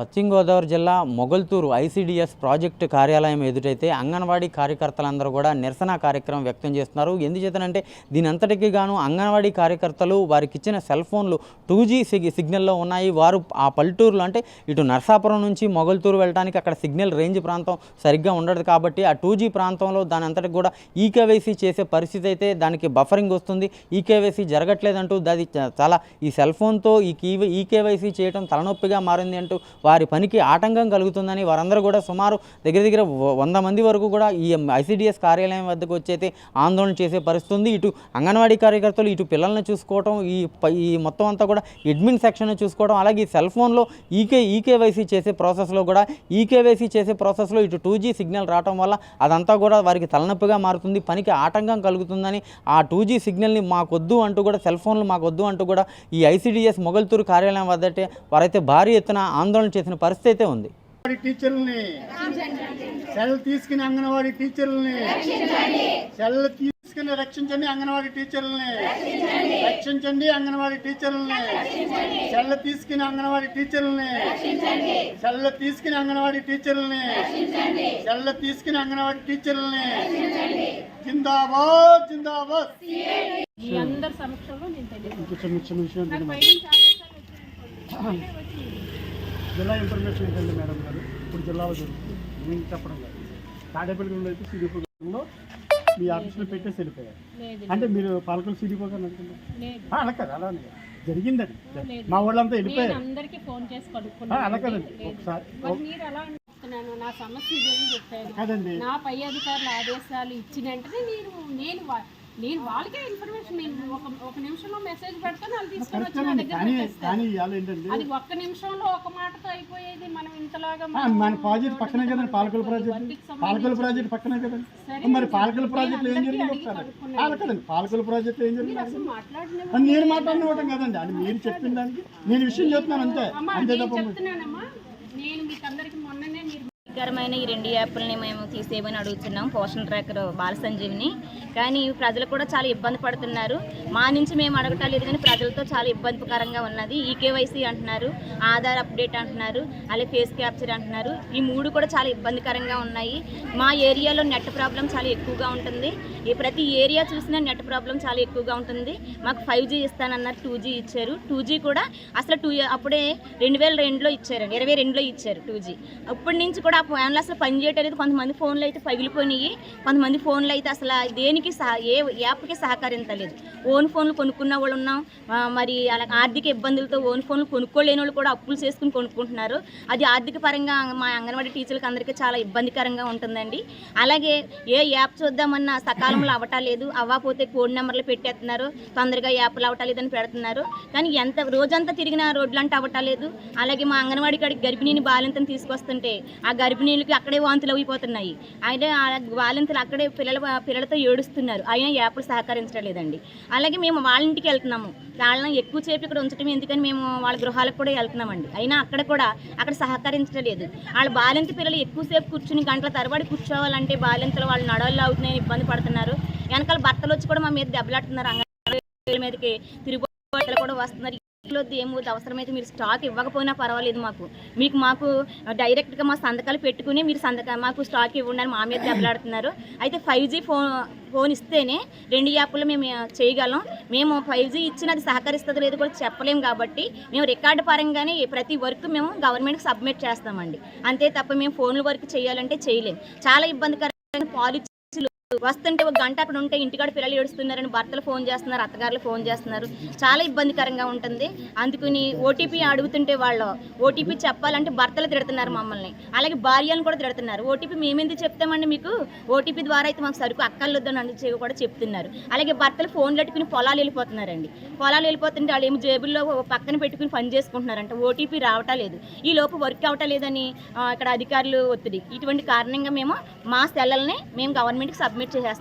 పశ్చిమ గోదావరి జిల్లా Mogalthur ICDS project కార్యాలయం ఎదుటైతే అంగన్వాడీ కార్యకర్తలందరూ కూడా నిరసన కార్యక్రమం వ్యక్తం చేస్తున్నారు. ఎందుచేతనంటే దీని అంతటికి గాను అంగన్వాడీ కార్యకర్తలు వారికి ఇచ్చిన సెల్ ఫోన్లు టూ జీ సిగ్నల్లో ఉన్నాయి. వారు ఆ పల్లెటూరులో అంటే ఇటు నర్సాపురం నుంచి మొగల్తూరు వెళ్ళడానికి అక్కడ సిగ్నల్ రేంజ్ ప్రాంతం సరిగ్గా ఉండదు కాబట్టి ఆ టూ జీ ప్రాంతంలో దాని అంతటికి కూడా ఈకేవైసీ చేసే పరిస్థితి అయితే దానికి బఫరింగ్ వస్తుంది. ఈకేవైసీ జరగట్లేదంటూ అది చాలా ఈ సెల్ ఫోన్తో ఈ కీ ఈకేవైసీ చేయడం తలనొప్పిగా మారింది అంటూ వారి పనికి ఆటంకం కలుగుతుందని వారందరూ కూడా సుమారు దగ్గర దగ్గర వంద మంది వరకు కూడా ఈ ఐసీడీఎస్ కార్యాలయం వద్దకు వచ్చైతే ఆందోళన చేసే పరిస్థితి ఉంది ఇటు అంగన్వాడీ కార్యకర్తలు ఇటు పిల్లల్ని చూసుకోవడం ఈ ఈ మొత్తం అంతా కూడా అడ్మిన్ సెక్షన్ చూసుకోవడం అలాగే ఈ సెల్ ఫోన్లో ఈకే ఈకేవైసీ చేసే ప్రాసెస్లో కూడా ఈకేవైసీ చేసే ప్రాసెస్లో ఇటు టూ జీ సిగ్నల్ రావడం వల్ల అదంతా కూడా వారికి తలనొప్పిగా మారుతుంది. పనికి ఆటంకం కలుగుతుందని ఆ టూ జీ సిగ్నల్ని మాకొద్దు అంటూ కూడా సెల్ ఫోన్లు మాకొద్దు అంటూ కూడా ఈ ఐసీడీఎస్ మొగల్తూరు కార్యాలయం వద్దటే వారైతే భారీ ఎత్తున ఆందోళన చేసిన పరిస్థితి అయితే ఉంది. టీచర్లని సెల్ తీసుకుని అంగన్వాడీ టీచర్లని సెల్ తీసుకుని రక్షించండి అంగన్వాడీ టీచర్లని రక్షించండి అంగన్వాడీ టీచర్లని సెల్ తీసుకుని అంగన్వాడీ టీచర్లని సెల్ తీసుకుని అంగన్వాడీ టీచర్లని సెల్ తీసుకుని అంగన్వాడీ టీచర్లని జిందాబాద్ జిందాబాద్. మీ అందరి సమక్షంలో నేను తెలియదు జిల్లా ఇన్ఫర్మేషన్ ఏంటండి మేడం గారు? ఇప్పుడు జిల్లాలో జరుగుతుంది నేను చెప్పడం కాదు తాడేపల్లిలో అయితే సిడిపోలో మీ ఆఫీస్లో పెట్టేసి వెళ్ళిపోయారు. అంటే మీరు పాలకులు లేదు. ఆ, అలా కాదు అలా. జరిగిందండి. మా వాళ్ళంతా వెళ్ళిపోయారు. అలా కాదండి. ఒకసారి చెప్తున్నాను నా సమస్య చెప్పాను నా పై అధికారులు ఆదేశాలు ఇచ్చిన వెంటనే నేను నేను నేను వాళ్ళకే ఇన్ఫర్మేషన్ నేను ఒక ఒక నిమిషంలో మెసేజ్ పెడతాను వాళ్ళు తీసుకొని వచ్చి నా దగ్గర పెట్టేస్తారు. అది ఒక్క నిమిషంలో ఒక మాటతో అయిపోయేది మనం ఇంతలాగా ఆ, మనం ప్రాజెక్ట్ పక్కనే కదండి పాలకుల ప్రాజెక్ట్. పాలకుల ప్రాజెక్ట్ పక్కనే కదండి సరే మరి పాలకుల ప్రాజెక్టులో ఏం జరిగింది ఒకసారి. అలా కదండి పాలకుల ప్రాజెక్ట్ ఏం జరిగింది? అసలు మాట్లాడిన అది నేను మాట్లాడినవటం కదండి అది మీరు చెప్పిన దానికి. నేను విషయం చెప్తున్నాను అంతే అమ్మా అంతే నేను తప్ప చెప్తున్నానమ్మా. నేను మీకు అందరికి మొన్ననే మీరు రుచికరమైన ఈ రెండు యాప్లని మేము తీసేయమని అడుగుతున్నాం. పోషణ ట్రాకర్ బాల సంజీవిని కానీ ప్రజలు కూడా చాలా ఇబ్బంది పడుతున్నారు. మా నుంచి మేము అడగటం లేదు కానీ ప్రజలతో చాలా ఇబ్బందికరంగా ఉన్నది. ఈకేవైసీ అంటున్నారు ఆధార్ అప్డేట్ అంటున్నారు అలాగే ఫేస్ క్యాప్చర్ అంటున్నారు. ఈ మూడు కూడా చాలా ఇబ్బందికరంగా ఉన్నాయి. మా ఏరియాలో నెట్ ప్రాబ్లం చాలా ఎక్కువగా ఉంటుంది. ఈ ప్రతి ఏరియా చూసినా నెట్ ప్రాబ్లం చాలా ఎక్కువగా ఉంటుంది. మాకు ఫైవ్ జీ ఇస్తానన్నారు టూ జీ ఇచ్చారు. టూ జీ కూడా అసలు టూ అప్పుడే రెండు వేల రెండులో ఇచ్చారు ఇరవై రెండులో ఇచ్చారు టూ జీ. అప్పటి నుంచి కూడా ఫోన్లు అసలు పనిచేయట్లేదు కొంతమంది ఫోన్లు అయితే పగిలిపోయినాయి. కొంతమంది ఫోన్లు అయితే అసలు దేనికి సహ ఏ యాప్కి సహకరించలేదు. ఓన్ ఫోన్లు కొనుక్కున్న వాళ్ళు ఉన్నాం. మరి అలా ఆర్థిక ఇబ్బందులతో ఓన్ ఫోన్లు కొనుక్కోలేని వాళ్ళు కూడా అప్పులు చేసుకుని కొనుక్కుంటున్నారు. అది ఆర్థిక పరంగా మా అంగన్వాడీ టీచర్లకు అందరికీ చాలా ఇబ్బందికరంగా ఉంటుందండి. అలాగే ఏ యాప్ చూద్దామన్నా సకాలంలో అవ్వటాలేదు అవ్వకపోతే కోడ్ నెంబర్లు పెట్టేస్తున్నారు. తొందరగా యాప్లు అవ్వటాలేదని పెడుతున్నారు. కానీ ఎంత రోజంతా తిరిగిన రోడ్లు అంటే అవ్వటాలేదు అలాగే మా అంగన్వాడీ కాడికి గర్భిణీని బాలింతను తీసుకొస్తుంటే ఆ గర్భిణీలకి అక్కడే వాంతులు అయిపోతున్నాయి అయితే ఆ బాలింతలు అక్కడే పిల్లల పిల్లలతో ఏడుస్తున్నారు అయినా ఎప్పుడు సహకరించడం లేదండి అలాగే మేము వాళ్ళ ఇంటికి వెళ్తున్నాము వాళ్ళని ఎక్కువ సేపు ఇక్కడ ఉంచడం ఎందుకని మేము వాళ్ళ గృహాలకు కూడా వెళ్తున్నామండి అయినా అక్కడ కూడా అక్కడ సహకరించడం లేదు వాళ్ళ బాలింత పిల్లలు ఎక్కువసేపు కూర్చుని గంటల తరబడి కూర్చోవాలంటే బాలింతలు వాళ్ళు నడవల్లో అవుతున్నాయని ఇబ్బంది పడుతున్నారు వెనకాల భర్తలు వచ్చి కూడా మా మీద దెబ్బలాడుతున్నారు అంగన్వాడీ మీదకి తిరుగుబాటులు కూడా వస్తున్నారు ఇంట్లో ఏమవుతుంది అవసరమైతే మీరు స్టాక్ ఇవ్వకపోయినా పర్వాలేదు మాకు. మీకు మాకు డైరెక్ట్గా మా సంతకాలు పెట్టుకుని మీరు సంతక మాకు స్టాక్ ఇవ్వండి అని మా మీద దెబ్బలాడుతున్నారు. అయితే ఫైవ్ జీ ఫోన్ ఫోన్ ఇస్తేనే రెండు యాప్లు మేము చేయగలం. మేము ఫైవ్ జీ ఇచ్చినది సహకరిస్తుంది లేదు కూడా చెప్పలేము కాబట్టి మేము రికార్డు పరంగానే ప్రతి వర్క్ మేము గవర్నమెంట్కి సబ్మిట్ చేస్తామండి. అంతే తప్ప మేము ఫోన్ల వర్క్ చేయాలంటే చేయలేము చాలా ఇబ్బందికరంగా పాలసీలు వస్తుంటే ఒక గంట అక్కడ ఉంటే ఇంటికాడ పిల్లలు ఏడుస్తున్నారని భర్తలు ఫోన్ చేస్తున్నారు అత్తగారులు ఫోన్ చేస్తున్నారు. చాలా ఇబ్బందికరంగా ఉంటుంది. అందుకని ఓటీపీ అడుగుతుంటే వాళ్ళు ఓటీపీ చెప్పాలంటే భర్తలు తిడుతున్నారు మమ్మల్ని. అలాగే భార్యలను కూడా తిడుతున్నారు. ఓటీపీ మేమెందుకు చెప్తామండి మీకు? ఓటీపీ ద్వారా అయితే మాకు సరుకు అక్కర్లు వద్దని కూడా చెప్తున్నారు. అలాగే భర్తలు ఫోన్లు పెట్టుకుని పొలాలు వెళ్ళిపోతున్నారండి. పొలాలు వెళ్ళిపోతుంటే వాళ్ళు ఏమో జేబుల్లో పక్కన పెట్టుకుని పని చేసుకుంటున్నారంట. ఓటీపీ రావటం లేదు. ఈ లోపు వర్క్ అవటం లేదని ఇక్కడ అధికారులు ఒత్తిడి. ఇటువంటి కారణంగా మేము మా సెల్లల్ని మేము గవర్నమెంట్కి సబ్ సబ్మిట్ చేసేస్తాం